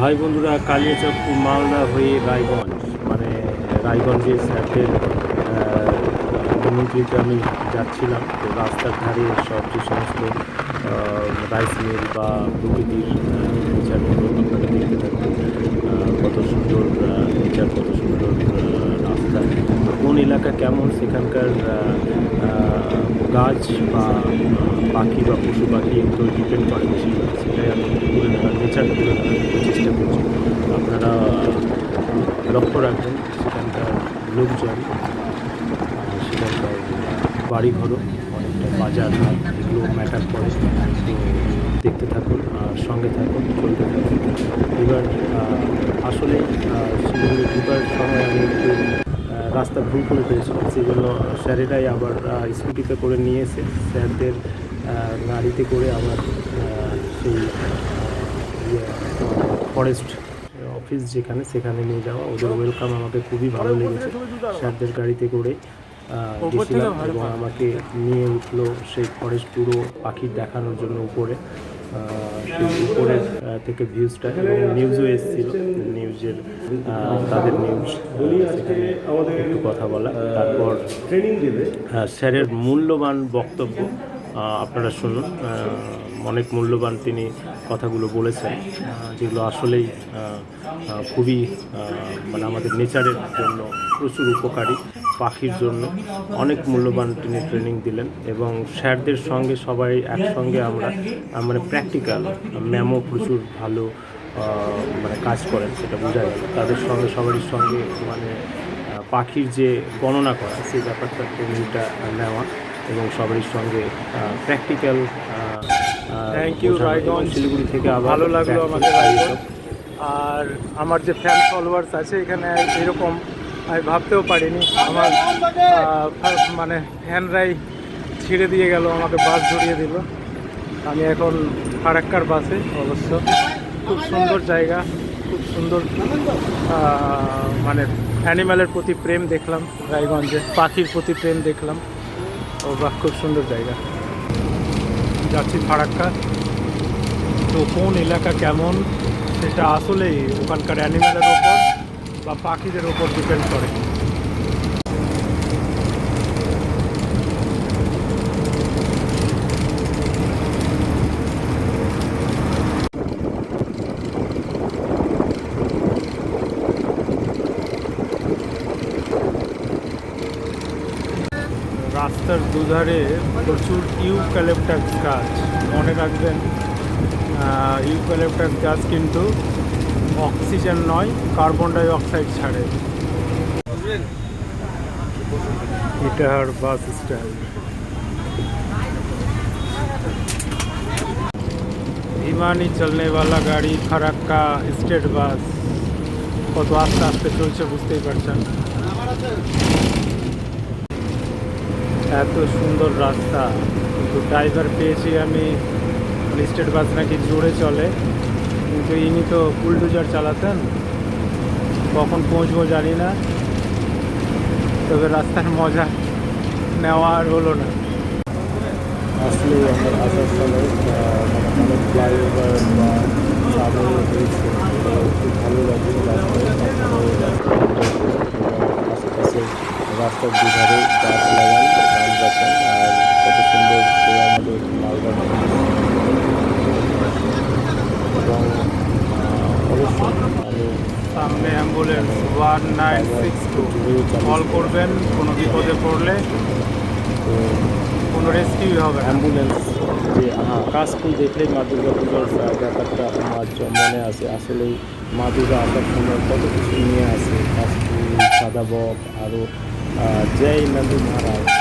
High বন্ধুরা, কালিয়াচক মালদা হয়ে রায়গঞ্জ মানে রায়গঞ্জে স্যাটের নিমন্ত্রিত আমি যাচ্ছিলাম। তো রাস্তার ধারে সব যে সমস্ত রাইস মিল বা প্রকৃতির নেচারগুলো আপনারা দেখতে থাকবেন কত সুন্দর নেচার কত সুন্দর রাস্তা। এলাকা কেমন? সেখানকার গাছ বা পাখি বা পশু পাখি এগুলো ডিপেন্ড করে বেশিরভাগ সেটাই আমি তুলে ধরার নেচার তুলে ধরার চেষ্টা করছি। আপনারা লক্ষ্য রাখবেন, সেখানকার লোকজন, সেখানকার বাড়িঘরও অনেকটা বাজার, এগুলো ম্যাটার করে। দেখতে থাকুন, আর সঙ্গে থাকুন, চলতে থাকুন। এবার আসলে ঢুকার সময় আমি একটু রাস্তা ভুল করে ফেলেছিলাম সেই জন্য স্যারেরাই আবার স্কুটিতে করে নিয়ে এসে স্যারদের গাড়িতে করে আবার সেই ফরেস্ট অফিস যেখানে সেখানে নিয়ে যাওয়া। ওদের ওয়েলকাম আমাকে খুবই ভালো লেগেছে। স্যারদের গাড়িতে করে গেছিলাম এবং আমাকে নিয়ে উঠল সেই ফরেস্ট পুরো পাখি দেখানোর জন্য উপরে। উপরের থেকে ভিউজটা এবং নিউজও এসেছিল নিউজের তাদের নিউজ সেখানে একটু কথা বলা তারপর ট্রেনিং হ্যাঁ স্যারের মূল্যবান বক্তব্য আপনারা শুনুন অনেক মূল্যবান তিনি কথাগুলো বলেছেন যেগুলো আসলেই খুবই মানে আমাদের নেচারের জন্য প্রচুর উপকারী, পাখির জন্য অনেক মূল্যবান তিনি ট্রেনিং দিলেন এবং স্যারদের সঙ্গে সবাই একসঙ্গে আমরা মানে প্র্যাকটিক্যাল ম্যামও প্রচুর ভালো মানে কাজ করেন, সেটা বোঝা গেল। তাদের সঙ্গে, সবারই সঙ্গে মানে পাখির যে গণনা করা, সেই ব্যাপারটা ট্রেনিংটা নেওয়া এবং সবারই সঙ্গে practical Thank you Raiganj. Siliguri থেকে ভালো লাগল আমাকে রায়গঞ্জ। আর আমার যে ফ্যান ফলোয়ার্স আছে এখানে এরকম আমি ভাবতেও পারিনি। আমার মানে ফ্যানরাই ছেড়ে দিয়ে গেল আমাকে বাস ধরিয়ে দিল। আমি এখন ফারাক্কার বাসে অবশ্য। খুব সুন্দর জায়গা খুব সুন্দর মানে অ্যানিম্যালের প্রতি প্রেম দেখলাম রায়গঞ্জে পাখির প্রতি প্রেম দেখলাম। ও বাহ খুব সুন্দর জায়গা। যাচ্ছি ফারাক্কা। তো কোন এলাকা কেমন, সেটা আসলেই ওখানকার অ্যানিম্যালের ওপর বা পাখিদের ওপর ডিপেন্ড করে। রাস্তার দুধারে প্রচুর ইউক্যালিপটাস গাছ, মনে রাখবেন। ইউক্যালিপটাস গাছ কিন্তু অক্সিজেন নয়, কার্বন ডাই অক্সাইড ছাড়ে ইটাহার বাস স্ট্যান্ড। ধীমানি চলনে वाला গাড়ি, ফারাক্কা, স্টেট বাস। কত আস্তে আস্তে চলছে বুঝতেই পারছেন? এত সুন্দর রাস্তা। কিন্তু ড্রাইভার পেয়েছি আমি স্টেট বাস নাকি জোরে চলে, কিন্তু ইনি তো বুলডোজার চালাতেন, কখন পৌঁছবো জানি না, তবে রাস্তার মজা নেওয়া আর হলো না। আসলে আমার আসার সময় আহ, মানে অনেক ফ্লাইওভার বা সামনে হয়েছে তো খুব ভালো লাগছে রাস্তায় আশেপাশে রাস্তার দুধারে গাছ লাগান গান বাঁচান আর কত সুন্দর সে আমাদের মালদা এবং সামনে ambulance one nine six two. Call করবেন কোনো বিপদে পড়লে তো কোনো রেস্কিউ হবে অ্যাম্বুলেন্স যে হ্যাঁ কাশফুল দেখলেই মা দুর্গা পুজোর ব্যাপারটা আমার মনে আসে। আসলেই মা দুর্গা আসার সময় কত কিছু নিয়ে আসে। কাশফুল সাদা বক আরও જય નંદી મહારાજ